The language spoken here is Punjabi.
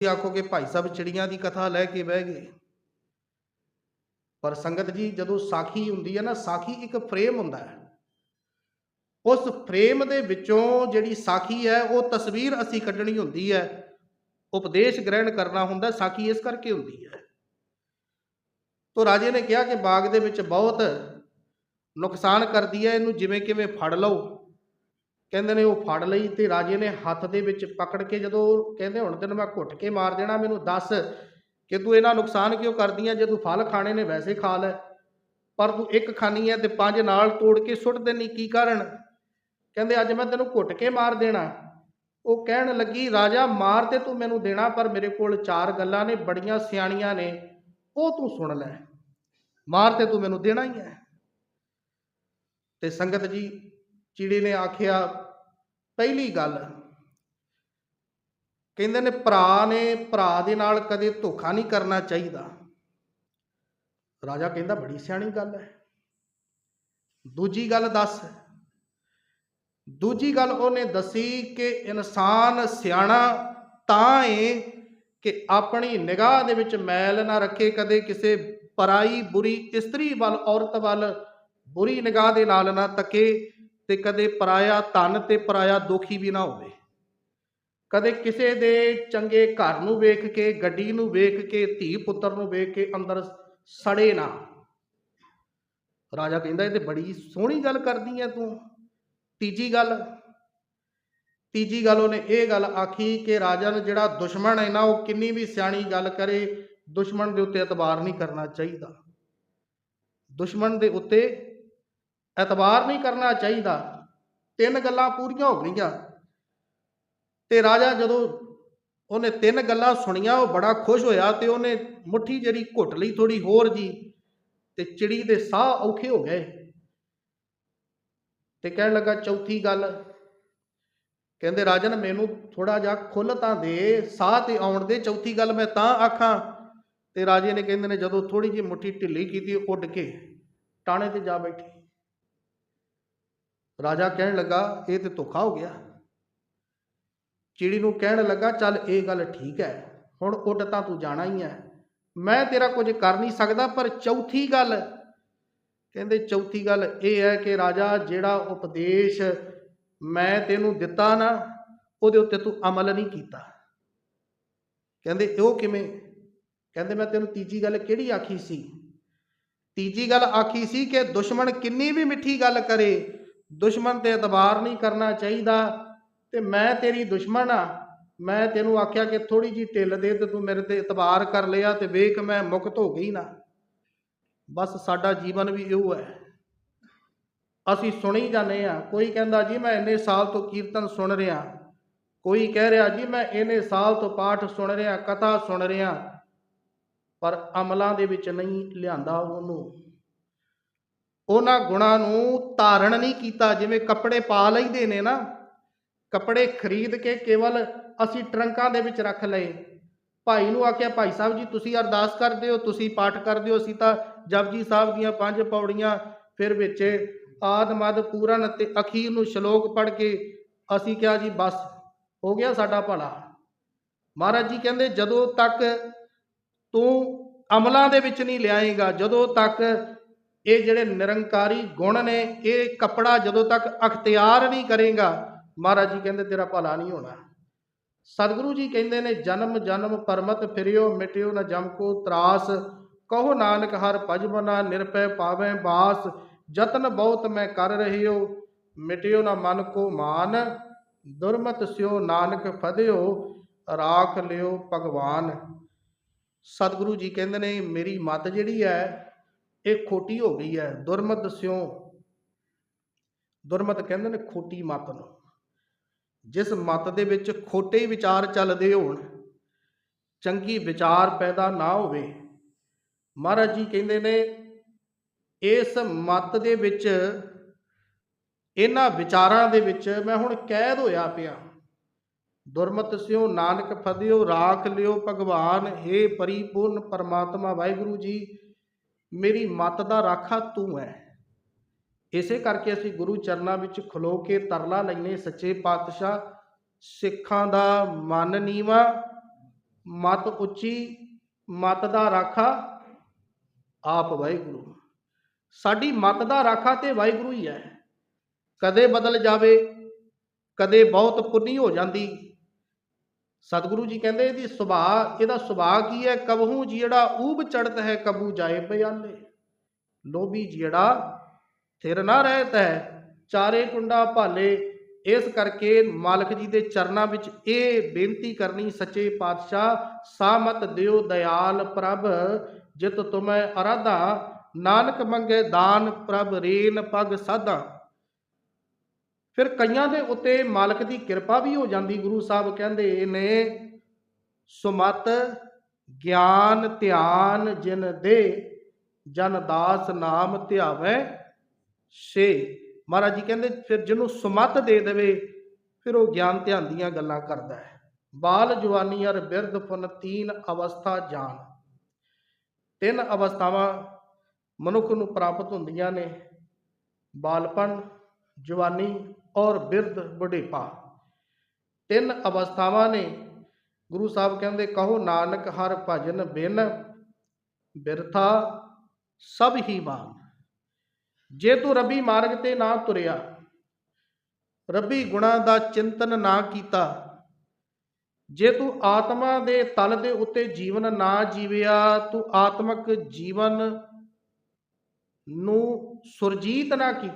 ਤੁਸੀਂ ਆਖੋਗੇ, ਭਾਈ ਸਾਹਿਬ, ਚਿੜੀਆਂ ਦੀ ਕਥਾ ਲੈ ਕੇ ਬਹਿ ਗਏ। ਪਰ ਸੰਗਤ ਜੀ, ਜਦੋਂ ਸਾਖੀ ਹੁੰਦੀ ਹੈ ਨਾ, ਸਾਖੀ ਇੱਕ ਫਰੇਮ ਹੁੰਦਾ ਹੈ। ਉਸ ਫਰੇਮ ਦੇ ਵਿੱਚੋਂ ਜਿਹੜੀ ਸਾਖੀ ਹੈ, ਉਹ ਤਸਵੀਰ ਅਸੀਂ ਕੱਢਣੀ ਹੁੰਦੀ ਹੈ। ਉਪਦੇਸ਼ ਗ੍ਰਹਿਣ ਕਰਨਾ ਹੁੰਦਾ, ਸਾਖੀ ਇਸ ਕਰਕੇ ਹੁੰਦੀ ਹੈ। ਤੋ ਰਾਜੇ ਨੇ ਕਿਹਾ ਕਿ ਬਾਗ ਦੇ ਵਿੱਚ ਬਹੁਤ ਨੁਕਸਾਨ ਕਰਦੀ ਹੈ, ਇਹਨੂੰ ਜਿਵੇਂ ਕਿਵੇਂ ਫੜ ਲਓ। ਕਹਿੰਦੇ ਨੇ ਉਹ ਫੜ ਲਈ ਤੇ ਰਾਜੇ ਨੇ ਹੱਥ ਦੇ ਵਿੱਚ ਪਕੜ ਕੇ ਜਦੋਂ ਕਹਿੰਦੇ ਹੁਣ ਤੈਨੂੰ ਮੈਂ ਘੁੱਟ ਕੇ ਮਾਰ ਦੇਣਾ, ਮੈਨੂੰ ਦੱਸ ਕਿ ਤੂੰ ਇਹਨਾਂ ਨੁਕਸਾਨ ਕਿਉਂ ਕਰਦੀ ਹੈ ਜੇ ਤੂੰ ਫਲ ਖਾਣੇ ਨੇ ਵੈਸੇ ਖਾ ਲੈ, ਪਰ ਤੂੰ ਇੱਕ ਖਾਣੀ ਹੈ ਤੇ ਪੰਜ ਨਾਲ ਤੋੜ ਕੇ ਸੁੱਟ ਦੇਣੀ ਕੀ ਕਾਰਨ? ਕਹਿੰਦੇ ਅੱਜ ਮੈਂ ਤੈਨੂੰ ਘੁੱਟ ਕੇ ਮਾਰ ਦੇਣਾ। ਉਹ ਕਹਿਣ ਲੱਗੀ, ਰਾਜਾ, ਮਾਰ ਤੇ ਤੂੰ ਮੈਨੂੰ ਦੇਣਾ, ਪਰ ਮੇਰੇ ਕੋਲ ਚਾਰ ਗੱਲਾਂ ਨੇ, ਬੜੀਆਂ ਸਿਆਣੀਆਂ ਨੇ, ਉਹ ਤੂੰ ਸੁਣ ਲੈ। ਮਾਰ ਤੇ ਤੂੰ ਮੈਨੂੰ ਦੇਣਾ ਹੀ ਹੈ ਤੇ ਸੰਗਤ ਜੀ ਚਿੜੀ ਨੇ ਆਖਿਆ ਪਹਿਲੀ ਗੱਲ, ਕਹਿੰਦੇ ਨੇ ਭਰਾ ਨੇ ਭਰਾ ਦੇ ਨਾਲ ਕਦੇ ਧੋਖਾ ਨਹੀਂ ਕਰਨਾ ਚਾਹੀਦਾ। ਰਾਜਾ ਕਹਿੰਦਾ ਬੜੀ ਸਿਆਣੀ ਗੱਲ ਹੈ। ਦੂਜੀ ਗੱਲ ਦੱਸ, ਦੂਜੀ ਗੱਲ ਉਹਨੇ ਦੱਸੀ ਕਿ ਇਨਸਾਨ ਸਿਆਣਾ ਤਾਂ ਏ ਕਿ ਆਪਣੀ ਨਿਗਾਹ ਦੇ ਵਿੱਚ ਮੈਲ ਨਾ ਰੱਖੇ, ਕਦੇ ਕਿਸੇ ਪਰਾਈ ਬੁਰੀ ਇਸਤਰੀ ਵੱਲ, ਔਰਤ ਵੱਲ ਬੁਰੀ ਨਿਗਾਹ ਦੇ ਨਾਲ ਨਾ ਤੱਕੇ। ਤੇ ਕਦੇ ਪਰਾਇਆ ਧਨ ਤੇ ਪਰਾਇਆ ਦੁਖੀ ਵੀ ਨਾ ਹੋਵੇ। ਕਦੇ ਕਿਸੇ ਦੇ ਚੰਗੇ ਘਰ ਨੂੰ ਵੇਖ ਕੇ, ਗੱਡੀ ਨੂੰ ਵੇਖ ਕੇ, ਧੀ ਪੁੱਤਰ ਨੂੰ ਵੇਖ ਕੇ ਅੰਦਰ ਸੜੇ ਨਾ। ਰਾਜਾ ਕਹਿੰਦਾ, ਇਹ ਤੇ ਬੜੀ ਸੋਹਣੀ ਗੱਲ ਕਰਦੀ ਐ ਤੂੰ। ਤੀਜੀ ਗੱਲ ਤੀਜੀ ਗੱਲ ਉਹਨੇ ਇਹ ਗੱਲ ਆਖੀ ਕਿ ਰਾਜਾ ਨੂੰ ਜਿਹੜਾ ਦੁਸ਼ਮਣ ਹੈ ਨਾ, ਉਹ ਕਿੰਨੀ ਵੀ ਸਿਆਣੀ ਗੱਲ ਕਰੇ, ਦੁਸ਼ਮਣ ਦੇ ਉੱਤੇ ਇਤਬਾਰ ਨਹੀਂ ਕਰਨਾ ਚਾਹੀਦਾ। ਦੁਸ਼ਮਣ ਦੇ ਉੱਤੇ ਐਤਵਾਰ ਨਹੀਂ ਕਰਨਾ ਚਾਹੀਦਾ। ਤਿੰਨ ਗੱਲਾਂ ਪੂਰੀਆਂ ਹੋ ਗਈਆਂ। ਤੇ ਰਾਜਾ ਜਦੋਂ ਉਹਨੇ ਤਿੰਨ ਗੱਲਾਂ ਸੁਣੀਆਂ, ਉਹ ਬੜਾ ਖੁਸ਼ ਹੋਇਆ ਤੇ ਉਹਨੇ ਮੁੱਠੀ ਜਿਹੜੀ ਘੁੱਟ ਲਈ ਥੋੜੀ ਹੋਰ ਜੀ ਤੇ ਚਿੜੀ ਦੇ ਸਾਹ ਔਖੇ ਹੋ ਗਏ। ਤੇ ਕਹਿਣ ਲੱਗਾ, ਚੌਥੀ ਗੱਲ। ਕਹਿੰਦੇ, ਰਾਜਨ, ਮੈਨੂੰ ਥੋੜਾ ਜਿਹਾ ਖੁੱਲ ਤਾਂ ਦੇ, ਸਾਹ ਤੇ ਆਉਣ ਦੇ, ਚੌਥੀ ਗੱਲ ਮੈਂ ਤਾਂ ਆਖਾਂ। ਤੇ ਰਾਜੇ ਨੇ ਕਹਿੰਦੇ ਨੇ, ਜਦੋਂ ਥੋੜੀ ਜਿਹੀ ਮੁੱਠੀ ਢਿੱਲੀ ਕੀਤੀ ਉੱਡ ਕੇ ਟਾਣੇ ਤੇ ਜਾ ਬੈਠੀ। ਰਾਜਾ ਕਹਿਣ ਲੱਗਾ, ਇਹ ਤੇ ਧੋਖਾ ਹੋ ਗਿਆ। ਚਿੜੀ ਨੂੰ ਕਹਿਣ ਲੱਗਾ, ਚੱਲ ਇਹ ਗੱਲ ਠੀਕ ਹੈ, ਹੁਣ ਉੱਡ ਤਾਂ ਤੂੰ ਜਾਣਾ ਹੀ ਹੈ। ਮੈਂ ਤੇਰਾ ਕੁਝ ਕਰ ਨਹੀਂ ਸਕਦਾ, ਪਰ ਚੌਥੀ ਗੱਲ ਕਹਿੰਦੇ, ਚੌਥੀ ਗੱਲ ਇਹ ਹੈ ਕਿ ਰਾਜਾ, ਜਿਹੜਾ ਉਪਦੇਸ਼ ਮੈਂ ਤੈਨੂੰ ਦਿੱਤਾ ਨਾ, ਉਹਦੇ ਉੱਤੇ ਤੂੰ ਅਮਲ ਨਹੀਂ ਕੀਤਾ। ਕਹਿੰਦੇ ਉਹ ਕਿਵੇਂ? ਕਹਿੰਦੇ, ਮੈਂ ਤੈਨੂੰ ਤੀਜੀ ਗੱਲ ਕਿਹੜੀ ਆਖੀ ਸੀ? ਤੀਜੀ ਗੱਲ ਆਖੀ ਸੀ ਕਿ ਦੁਸ਼ਮਣ ਕਿੰਨੀ ਵੀ ਮਿੱਠੀ ਗੱਲ ਕਰੇ ਦੁਸ਼ਮਣ ਤੇ ਇਤਬਾਰ ਨਹੀਂ ਕਰਨਾ ਚਾਹੀਦਾ ਤੇ ਮੈਂ ਤੇਰੀ ਦੁਸ਼ਮਣ ਆ। ਮੈਂ ਤੈਨੂੰ ਆਖਿਆ ਕਿ ਥੋੜੀ ਜੀ ਢਿੱਲ ਦੇ ਤੇ ਤੂੰ ਮੇਰੇ ਤੇ ਇਤਬਾਰ ਕਰ ਲਿਆ ਤੇ ਵੇਖ ਮੈਂ ਮੁਕਤ ਹੋ ਗਈ ਨਾ। ਬਸ ਸਾਡਾ ਜੀਵਨ ਵੀ ਇਹੋ ਹੈ। ਅਸੀਂ ਸੁਣੀ ਜਾਂਦੇ ਆ ਕੋਈ ਕਹਿੰਦਾ, ਜੀ ਮੈਂ ਇੰਨੇ ਸਾਲ ਤੋਂ ਕੀਰਤਨ ਸੁਣ ਰਿਹਾ ਕੋਈ ਕਹਿ ਰਿਹਾ, ਜੀ ਮੈਂ ਇੰਨੇ ਸਾਲ ਤੋਂ ਪਾਠ ਸੁਣ ਰਿਹਾ, ਕਥਾ ਸੁਣ ਰਿਹਾ, ਪਰ ਅਮਲਾਂ ਦੇ ਵਿੱਚ ਨਹੀਂ ਲਿਆਂਦਾ ਉਹਨੂੰ। ਉਹਨਾਂ ਗੁਣਾਂ ਨੂੰ ਧਾਰਨ ਨਹੀਂ ਕੀਤਾ, ਜਿਵੇਂ ਕੱਪੜੇ ਪਾ ਲਈਦੇ ਨੇ ਨਾ। ਕੱਪੜੇ ਖਰੀਦ ਕੇ ਕੇਵਲ ਅਸੀਂ ਟਰੰਕਾਂ ਦੇ ਵਿੱਚ ਰੱਖ ਲਏ। ਭਾਈ ਨੂੰ ਆਖਿਆ, ਭਾਈ ਸਾਹਿਬ ਜੀ, ਤੁਸੀਂ ਅਰਦਾਸ ਕਰਦੇ ਹੋ, ਤੁਸੀਂ ਪਾਠ ਕਰਦੇ ਹੋ, ਅਸੀਂ ਤਾਂ ਜਪਜੀ ਸਾਹਿਬ ਦੀਆਂ ਪੰਜ ਪੌੜੀਆਂ ਫਿਰ ਵਿੱਚ ਆਦ ਮਦ ਪੂਰਨ ਤੇ ਅਖੀਰ ਨੂੰ ਸ਼ਲੋਕ ਪੜ੍ਹ ਕੇ ਅਸੀਂ ਕਿਹਾ ਜੀ, ਬਸ, ਹੋ ਗਿਆ ਸਾਡਾ ਭਲਾ। ਮਹਾਰਾਜ ਜੀ ਕਹਿੰਦੇ, ਜਦੋਂ ਤੱਕ ਤੂੰ ਅਮਲਾਂ ਦੇ ਵਿੱਚ ਨਹੀਂ ਲਿਆਏਗਾ, ਜਦੋਂ ਤੱਕ ਇਹ ਜਿਹੜੇ ਨਿਰੰਕਾਰੀ ਗੁਣ ਨੇ, ਇਹ ਕਪੜਾ ਜਦੋਂ ਤੱਕ ਅਖਤਿਆਰ ਨਹੀਂ ਕਰੇਗਾ, ਮਹਾਰਾਜ ਜੀ ਕਹਿੰਦੇ ਤੇਰਾ ਭਲਾ ਨਹੀਂ ਹੋਣਾ। ਸਤਿਗੁਰੂ ਜੀ ਕਹਿੰਦੇ ਨੇ, ਜਨਮ ਜਨਮ ਪਰਮਤ ਫਿਰਿਓ, ਮਿਟਿਓ ਨਾ ਜਮ ਕੋ ਤਰਾਸ। ਕਹੋ ਨਾਨਕ, ਹਰ ਭਜਬਨਾ ਨਿਰਪੈ ਪਾਵੇਂ ਬਾਸ। ਜਤਨ ਬਹੁਤ ਮੈਂ ਕਰ ਰਹਿਓ, ਮਿਟਿਓ ਨਾ ਮਨ ਕੋ ਮਾਨ। ਦੁਰਮਤ ਸਿਓ ਨਾਨਕ ਫਦਿਓ, ਰਾਖ ਲਿਓ ਭਗਵਾਨ। ਸਤਿਗੁਰੂ ਜੀ ਕਹਿੰਦੇ ਨੇ, ਮੇਰੀ ਮਤ ਜਿਹੜੀ ਹੈ ਇਹ ਖੋਟੀ ਹੋ ਗਈ ਹੈ। ਦੁਰਮਤ ਸਿਓ ਦੁਰਮਤ ਕਹਿੰਦੇ ਨੇ ਖੋਟੀ ਮਤ ਨੂੰ। ਜਿਸ ਮਤ ਦੇ ਵਿੱਚ ਖੋਟੇ ਵਿਚਾਰ ਚੱਲਦੇ ਹੋਣ, ਚੰਗੀ ਵਿਚਾਰ ਪੈਦਾ ਨਾ ਹੋਵੇ, ਮਹਾਰਾਜ ਜੀ ਕਹਿੰਦੇ ਨੇ, ਇਸ ਮਤ ਦੇ ਵਿੱਚ, ਇਹਨਾਂ ਵਿਚਾਰਾਂ ਦੇ ਵਿੱਚ ਮੈਂ ਹੁਣ ਕੈਦ ਹੋਇਆ ਪਿਆ। ਦੁਰਮਤ ਸਿਓ ਨਾਨਕ ਫਦਿਓ, ਰਾਖ ਲਿਓ ਭਗਵਾਨ हे ਪਰਿਪੂਰਨ ਪਰਮਾਤਮਾ ਵਾਹਿਗੁਰੂ ਜੀ ਮੇਰੀ ਮਤ ਦਾ ਰਾਖਾ ਤੂੰ ਹੈ ਇਸੇ ਕਰਕੇ ਅਸੀਂ ਗੁਰੂ ਚਰਨਾਂ ਵਿੱਚ ਖਲੋ ਕੇ ਤਰਲਾ ਲੈਨੇ ਸੱਚੇ ਪਾਤਸ਼ਾਹ, ਸਿੱਖਾਂ ਦਾ ਮਨ ਨੀਵਾ, ਮਤ ਉੱਚੀ, ਮਤ ਦਾ ਰਾਖਾ ਆਪ ਵਾਹਿਗੁਰੂ। ਸਾਡੀ ਮਤ ਦਾ ਰਾਖਾ ਤੇ ਵਾਹਿਗੁਰੂ ਹੀ ਹੈ ਕਦੇ ਬਦਲ ਜਾਵੇ, ਕਦੇ ਬਹੁਤ ਪੁੰਨੀ ਹੋ ਜਾਂਦੀ। ਸਤਿਗੁਰੂ ਜੀ ਕਹਿੰਦੇ ਇਹਦੀ ਸੁਭਾਅ, ਇਹਦਾ ਸੁਭਾਅ ਕੀ ਹੈ? ਕਬਹੂ ਜਿਹੜਾ ਊਬ ਚੜਤ ਹੈ, ਕਬੂ ਜਾਏ ਪਿਆਲੇ ਲੋਭੀ ਜਿਹੜਾ ਥਿਰ ਨਾ ਰਹਿਤ ਹੈ, ਚਾਰੇ ਕੁੰਡਾ ਭਾਲੇ। ਇਸ ਕਰਕੇ ਮਾਲਕ ਜੀ ਦੇ ਚਰਨਾਂ ਵਿੱਚ ਇਹ ਬੇਨਤੀ ਕਰਨੀ ਸੱਚੇ ਪਾਤਸ਼ਾਹ ਸਾਮਤ ਦਿਓ ਦਇਆਲ ਪ੍ਰਭ, ਜਿਤ ਤੁਮੈ ਅਰਾਧਾ। ਨਾਨਕ ਮੰਗੇ ਦਾਨ ਪ੍ਰਭ ਰੇਨ ਪਗ ਸਾਧਾ। ਫਿਰ ਕਈਆਂ ਦੇ ਉੱਤੇ ਮਾਲਕ ਦੀ ਕਿਰਪਾ ਵੀ ਹੋ ਜਾਂਦੀ, ਗੁਰੂ ਸਾਹਿਬ ਕਹਿੰਦੇ ਨੇ ਸੁਮਤ ਗਿਆਨ ਧਿਆਨ ਜਿਨ ਦੇ, ਜਨ ਦਾਸ ਨਾਮ ਧਿਆਵੈ ਸੇ ਮਹਾਰਾਜ ਜੀ ਕਹਿੰਦੇ, ਫਿਰ ਜਿਹਨੂੰ ਸੁਮਤ ਦੇ ਦੇਵੇ, ਫਿਰ ਉਹ ਗਿਆਨ ਧਿਆਨ ਦੀਆਂ ਗੱਲਾਂ ਕਰਦਾ ਹੈ। ਬਾਲ ਜਵਾਨੀ ਅਰ ਬਿਰਧ ਪੁਨ ਤੀਨ ਅਵਸਥਾ ਜਾਣ ਤਿੰਨ ਅਵਸਥਾਵਾਂ ਮਨੁੱਖ ਨੂੰ ਪ੍ਰਾਪਤ ਹੁੰਦੀਆਂ ਨੇ ਬਾਲਪਨ ਜਵਾਨੀ ਔਰ ਬਿਰਧ ਬੁਢੇਪਾ ਤਿੰਨ ਅਵਸਥਾਵਾਂ ਨੇ ਗੁਰੂ ਸਾਹਿਬ ਕਹਿੰਦੇ, ਕਹੋ ਨਾਨਕ ਹਰ ਭਜਨ ਬਿਨ ਬਿਰਥਾ ਸਭ ਹੀ ਮਾਨ। ਜੇ ਤੂੰ ਰੱਬੀ ਮਾਰਗ ਤੇ ਨਾ ਤੁਰਿਆ, ਰੱਬੀ ਗੁਣਾ ਦਾ ਚਿੰਤਨ ਨਾ ਕੀਤਾ, ਜੇ ਤੂੰ ਆਤਮਾ ਦੇ ਤਲ ਦੇ ਉੱਤੇ ਜੀਵਨ ਨਾ ਜੀਵਿਆ, ਤੂੰ ਆਤਮਿਕ ਜੀਵਨ ਨੂੰ ਸੁਰਜੀਤ ਨਾ ਕੀਤਾ।